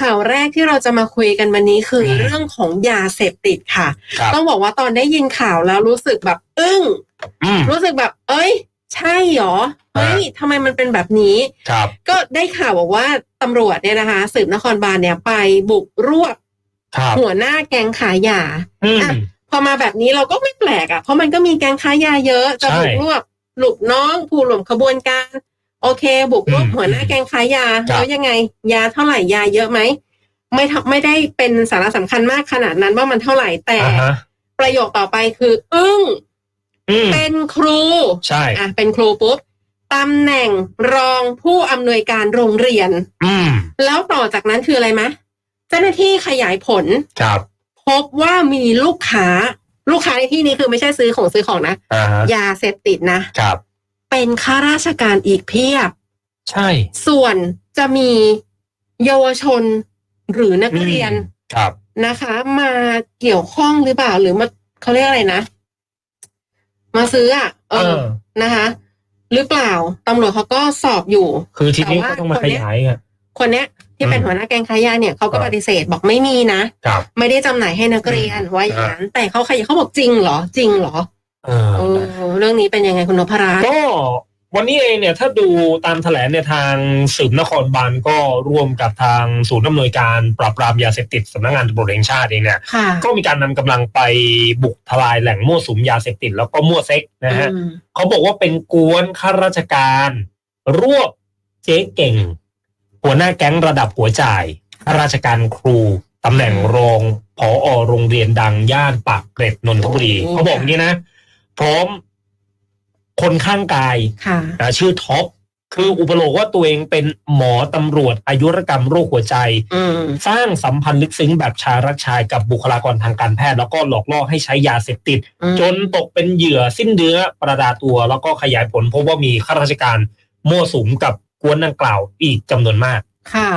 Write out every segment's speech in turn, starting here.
ข่าวแรกที่เราจะมาคุยกันวันนี้คืออมเรื่องของยาเสพติดค่ะ ครับต้องบอกว่าตอนได้ยินข่าวแล้วรู้สึกแบบอึ้ง อืม รู้สึกแบบ เอ้ย ใช่เหรอ เฮ้ยทำไมมันเป็นแบบนี้ ครับ ก็ได้ข่าวบอกว่าตำรวจเนี่ยนะคะ สืบนครบาลเนี่ยไปบุกรวบครับหัวหน้าแก๊งขายยา อืมอะพอมาแบบนี้เราก็ไม่แปลกอะ เพราะมันก็มีแก๊งค้ายาเยอะ จะใช่ บุกรวบลูกน้องผู้ร่วมขบวนการ โอเค บุกรวบอืมหัวหน้าแก๊งค้ายาครับแล้วยังไง ยาเท่าไหร่ยาเยอะไหมไม่ทำไม่ได้เป็นสาระสำคัญมากขนาดนั้นว่ามันเท่าไหร่แต่อ่าฮะประโยคต่อไปคือ อึ้งอืมเป็นครูใช่อะเป็นครูปุ๊บตำแหน่งรองผู้อำนวยการโรงเรียนอืมแล้วต่อจากนั้นคืออะไรมะ เจ้าหน้าที่ขยายผลครับพบว่ามีลูกค้า ลูกค้าในที่นี้คือไม่ใช่ซื้อของซื้อของนะอ่าฮะยาเสพติดนะครับ เป็นข้าราชการอีกเพียบ ใช่ ส่วนจะมีเยาวชนหรือนักเรียนครับนะคะ มาเกี่ยวข้องหรือเปล่าหรือมาเขาเรียกอะไรนะ มาซื้ออะเอเอออนะคะ หรือเปล่าตำรวจเขาก็สอบอยู่ คือทีนี้แต่ว่าก็ต้องมาคนขเนี้ยยายอะคนเนี้ยที่เป็นอืมหัวหน้าแก๊งค้ายาเนี่ยเขาก็ครับปฏิเสธบอกไม่มีนะครับไม่ได้จำหน่ายให้นักเรียนว่าอย่างนั้นแต่เขาขยายเขาบอกจริงเหรอจริงเหรอ เอเอออเรื่องนี้เป็นยังไงคุณนพรัตน์ก็วันนี้เองเนี่ยถ้าดูตามแถลงเนี่ยทางสืบนครบาลก็ร่วมกับทางศูนย์อำนวยการปราบปรามยาเสพติดสำนักงานตำรวจแห่งชาติเองเนี่ยค่ะก็มีการนำกำลังไปบุกทลายแหล่งมั่วสุมยาเสพติดแล้วก็มั่วเซ็กนะฮะอืมเขาบอกว่าเป็นกวนข้าราชการ รวบเจ๊เก่ง หัวหน้าแก๊งระดับหัวจ่ายข้าราชการครูตำแหน่งรองผอโรงเรียนดังย่านปากเกร็ดนนทบุรีโอ้เขาบอกงี้นะ พร้อมคนข้างกายค่ะนะชื่อท็อปคืออุปโลกว่าตัวเองเป็นหมอตำรวจอายุรกรรมโรคหัวใจอืมสร้างสัมพันธ์ลึกซึ้งแบบชายรักชายกับบุคลากรทางการแพทย์ แล้วก็หลอกล่อให้ใช้ยาเสพติดอืมจนตกเป็นเหยื่อสิ้นเดือประดาตัว แล้วก็ขยายผลพบว่ามีข้าราชการมั่วสุมกับกวนดังกล่าวอีกจำนวนมาก ค่ะ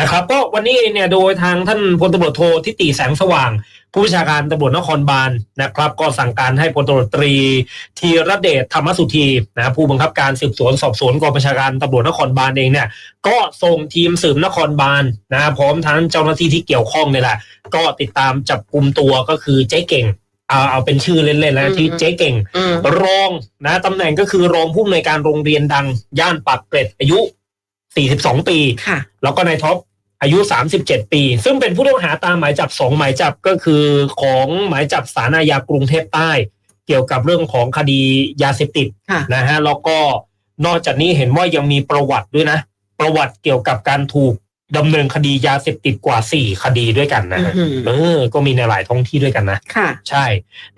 นะครับ ก็วันนี้เองเนี่ยโดยทางท่านพลตำรวจโททิติแสงสว่าง ผู้บัญชาการตำรวจนครบาลนะครับ ก็สั่งการให้พลตำรวจตรีธีรเดชธรรมสุธีนะผู้บังคับการสืบสวนสอบสวนกองบัญชาการตำรวจนครบาลเองเนี่ย ก็ส่งทีมสืบนครบาลนะพร้อมทั้งเจ้าหน้าที่ที่เกี่ยวข้องเนี่ยแหละ ก็ติดตามจับกลุ่มตัวก็คือเจ๊เก่งเอาเอาเป็นชื่อเล่นๆแล้วอืมที่เจ๊เก่งอืมรองนะตำแหน่งก็คือรองผู้อำนวยการโรงเรียนดัง ย่านปากเกร็ดอายุ 42 ปีค่ะแล้วก็นายท็อป อายุ 37 ปี ซึ่งเป็นผู้ต้องหาตามหมายจับสองหมายจับก็คือของหมายจับสารอาญากรุงเทพใต้ เกี่ยวกับเรื่องของคดียาเสพติดค่ะนะฮะแล้วก็นอกจากนี้เห็นว่ายังมีประวัติด้วยนะ ประวัติเกี่ยวกับการถูก ดำเนินคดียาเสพติดกว่า4คดีด้วยกันนะฮะอื้อหือ เออ ก็มีในหลายท้องที่ด้วยกันนะ ค่ะ ใช่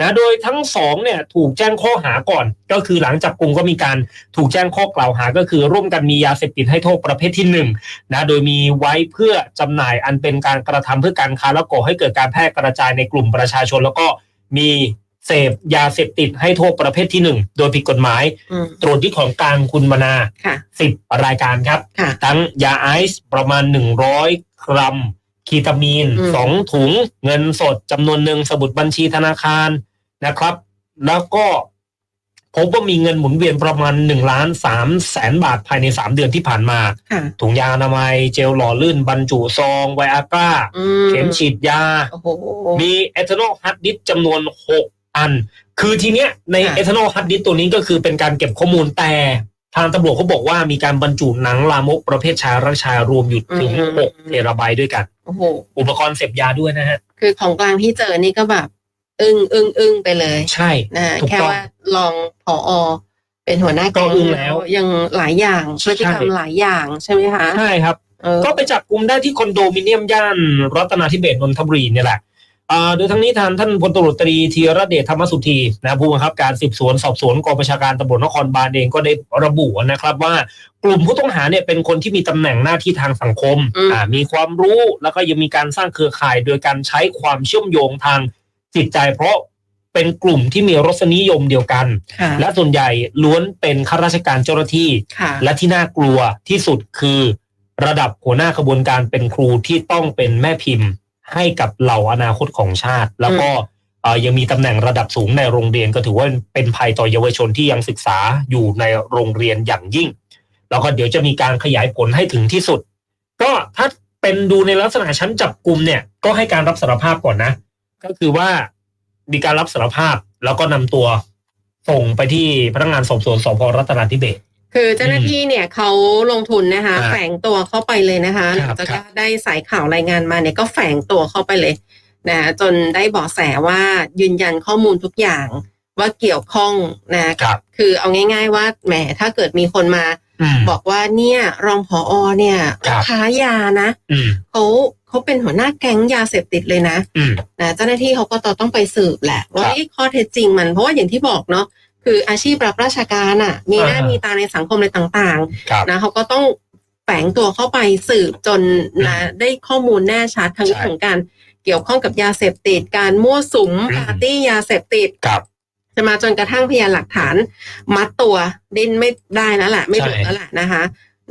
นะโดยทั้งสองเนี่ยถูกแจ้งข้อหาก่อน ก็คือหลังจับกลุ่มก็มีการถูกแจ้งข้อกล่าวหาก็คือ ร่วมกันมียาเสพติดให้โทษประเภทที่หนึ่งนะโดยมีไว้เพื่อจำหน่ายอันเป็นการกระทำเพื่อการค้าและก่อให้เกิดการแพร่กระจายในกลุ่มประชาชน แล้วก็มี เสพยาเสพติดให้โทษประเภทที่หนึ่งโดยผิดกฎหมาย อืมตรวจยึดของกลางคุณมนาค่ะ สิบรายการครับ ค่ะ ทั้งยาไอซ์ประมาณ 100 กรัม คีตามีนอืม สองถุงเงินสดจำนวนหนึ่งสมุดบัญชีธนาคารนะครับ แล้วก็พบว่ามีเงินหมุนเวียนประมาณ1ล้าน3แสนบาทภายใน 3 เดือนที่ผ่านมา ค่ะ ถุงยางอนามัยเจลหล่อลื่นบรรจุซอง ไวอาก้า อืมเข็มฉีดยา โอ้โห มีเอทานอลฮัดดิสจำนวน 6 อัน คือทีเนี้ยในค่ะเอทานอลฮัดดิสตัวนี้ก็คือเป็นการเก็บข้อมูลแต่ทางตำรวจเขาบอกว่ามีการบรรจุหนังลามกประเภทชายรักชายรวมอยู่ถึง6เทราไบต์ด้วยกันโอ้โหอุปกรณ์เสพยาด้วยนะฮะ คือของกลางที่เจอนี่ก็แบบ อึ้งอึ้งอึ้งไปเลย ใช่นะถูกแค่ต้องว่าลองผอเป็นหัวหน้าก็แก๊งอึ้งแล้ว ยังหลายอย่างพใช่ฤติกรรมหลายอย่างใช่ไหมคะ ใช่ครับเออก็ไปจับกลุ่มได้ที่คอนโดมิเนียมย่านรัตนาธิเบศรนนทบุรีเนี่ยแหละอ่า โดยทั้งนี้ทางท่านพลตำรวจตรีธีรเดชธรรมสุธีนะผู้บังคับการสืบสวนสอบสวนกองบัญชาการตำรวจนครบาลเองก็ได้ระบุนะครับว่ากลุ่มผู้ต้องหาเนี่ยเป็นคนที่มีตำแหน่งหน้าที่ทางสังคมอ่ามีความรู้แล้วก็ยังมีการสร้างเครือข่าย โดยการใช้ความเชื่อมโยงทางจิตใจ เพราะเป็นกลุ่มที่มีรสนิยมเดียวกันค่ะและส่วนใหญ่ล้วนเป็นข้าราชการเจ้าหน้าที่ค่ะและที่น่ากลัวที่สุดคือ ระดับหัวหน้าขบวนการเป็นครูที่ต้องเป็นแม่พิมพ์ ให้กับเหล่าอนาคตของชาติ แล้วก็เอ่อยังมีตำแหน่งระดับสูงในโรงเรียนก็ถือว่าเป็นภัยต่อเยาวชนที่ยังศึกษาอยู่ในโรงเรียนอย่างยิ่ง แล้วก็เดี๋ยวจะมีการขยายผลให้ถึงที่สุด ก็ถ้าเป็นดูในลักษณะชั้นจับกลุ่มเนี่ยก็ให้การรับสารภาพก่อนนะ ก็คือว่ามีการรับสารภาพแล้วก็นำตัวส่งไปที่พนักงานสอบสวนสพรัตนาธิเบศร คือเจ้าหน้าที่เนี่ยเขาลงทุนนะคะครับแฝงตัวเข้าไปเลยนะคะหคลัรังบจากครับได้สายข่าวรายงานมาเนี่ยก็แฝงตัวเข้าไปเลยนะจนได้เบาะแสว่ายืนยันข้อมูลทุกอย่างว่าเกี่ยวข้องนะครับคือเอาง่าย ๆ ว่าแหมถ้าเกิดมีคนมาอืมบอกว่าเนี่ยรองผอเนี่ยครับค้ายานะอืมเขาเขาเป็นหัวหน้าแก๊งยาเสพติดเลยนะอืมนะเจ้าหน้าที่เขาก็ต้องไปสืบแหละว่าครับเอ๊ะข้อเท็จจริงมันเพราะว่าอย่างที่บอกเนาะ คืออาชีพรับราชการอะ มีหน้าอ่ามีมีตาในสังคมอะไรต่างครับๆนะเขาก็ต้องแฝงตัวเข้าไปสืบจนนะได้ข้อมูลแน่ชัดทั้งใช่เรื่องของการเกี่ยวข้องกับยาเสพติดการมั่วสุมอืมปาร์ตี้ยาเสพติดครับจะมาจนกระทั่งพยานหลักฐาน มัดตัวดิ้นไม่ได้แล้วแหละไม่หลุดใช่แล้วแหละนะคะ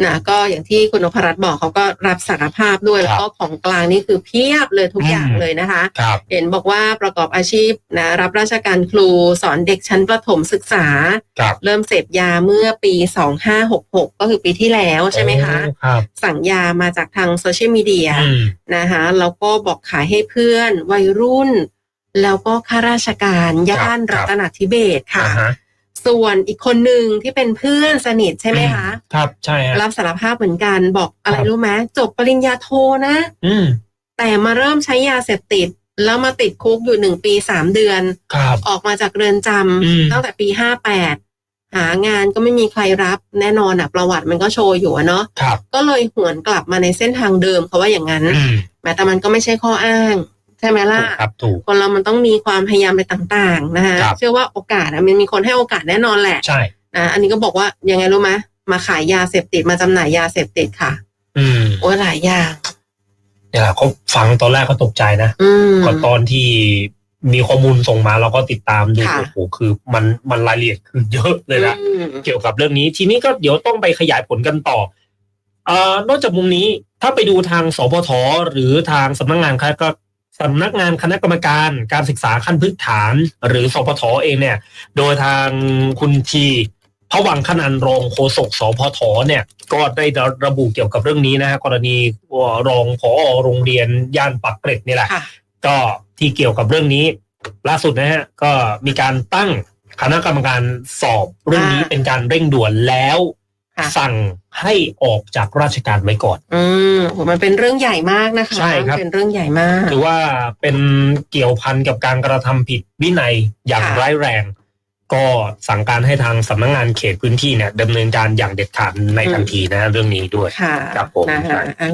นะก็อย่างที่คุณนพรัตน์บอกเขาก็รับสารภาพด้วยครับแล้วก็ของกลางนี่คือเพียบเลยทุกอย่างอืมเลยนะคะครับเห็นบอกว่าประกอบอาชีพนะรับราชการครูสอนเด็กชั้นประถมศึกษาครับเริ่มเสพยาเมื่อปี 2566 ก็คือปีที่แล้วใช่ไหมคะโอ้ครับสั่งยามาจากทางโซเชียลมีเดียอืมนะคะแล้วก็บอกขายให้เพื่อนวัยรุ่น แล้วก็ข้าราชการย่านครับรัตนทิเบศค่ะอ่าฮะ ส่วนอีกคนหนึ่งที่เป็นเพื่อนสนิทใช่ไหมคะครับใช่ฮะรับสารภาพเหมือนกันบอกอะไรครับรู้ไหมจบปริญญาโทนะ อืมแต่มาเริ่มใช้ยาเสพติด แล้วมาติดคุกอยู่หนึ่งปีสามเดือนครับออกมาจากเรือนจอืมำตั้งแต่ปีห้าแปดหางานก็ไม่มีใครรับแน่นอนอะประวัติมันก็โชว์อยู่อะเนาะครับก็เลยหวนกลับมาในเส้นทางเดิมเขาว่าอย่างนั้นอืมแม้แต่มันก็ไม่ใช่ข้ออ้าง ใช่ไหมล่ะถูกครับถูกคนเรามันต้องมีความพยายามไปต่างๆนะคะครับเชื่อว่าโอกาสอะมันมีคนให้โอกาสแน่นอนแหละใช่นะอันนี้ก็บอกว่ายังไงรู้ไหมมาขายยาเสพติดมาจำหน่ายยาเสพติดค่ะ อืมโอ้ยหลายอย่างเนี่ยแหละเขาฟังตอนแรกเขาตกใจนะอืมก็ตอนที่มีข้อมูลส่งมาเราก็ติดตามดูค่ะโอ้โหคือมันมันรายละเอียดคือเยอะเลยนะอืมเกี่ยวกับเรื่องนี้ ทีนี้ก็เดี๋ยวต้องไปขยายผลกันต่อเอ่อนอกจากมุมนี้ถ้าไปดูทางสพทหรือทางสำนักงานคณะก็ สำนักงานคณะกรรมการการศึกษาขั้นพื้นฐาน หรือสพทเองเนี่ย โดยทางคุณทีพระวังขนันรองโฆษกสพทเนี่ย ก็ได้ระบุเกี่ยวกับเรื่องนี้นะฮะกรณีรองผอโรงเรียนย่านปักเกร็ดนี่แหละค่ะก็ที่เกี่ยวกับเรื่องนี้ ล่าสุดนะฮะก็มีการตั้งคณะกรรมการสอบเรื่องนี้อ่าเป็นการเร่งด่วนแล้วค่ะ สั่งให้ออกจากราชการไว้ก่อน อืมโหมันเป็นเรื่องใหญ่มากนะคะ ใช่ครับ เป็นเรื่องใหญ่มากถือว่าเป็นเกี่ยวพันกับการกระทำผิดวินัยอย่างค่ะร้ายแรง ก็สั่งการให้ทางสำนักงานเขตพื้นที่เนี่ยดำเนินการอย่างเด็ดขาดในทันทีนะเรื่องนี้ด้วยค่ะครับผม นะคะใช่อะ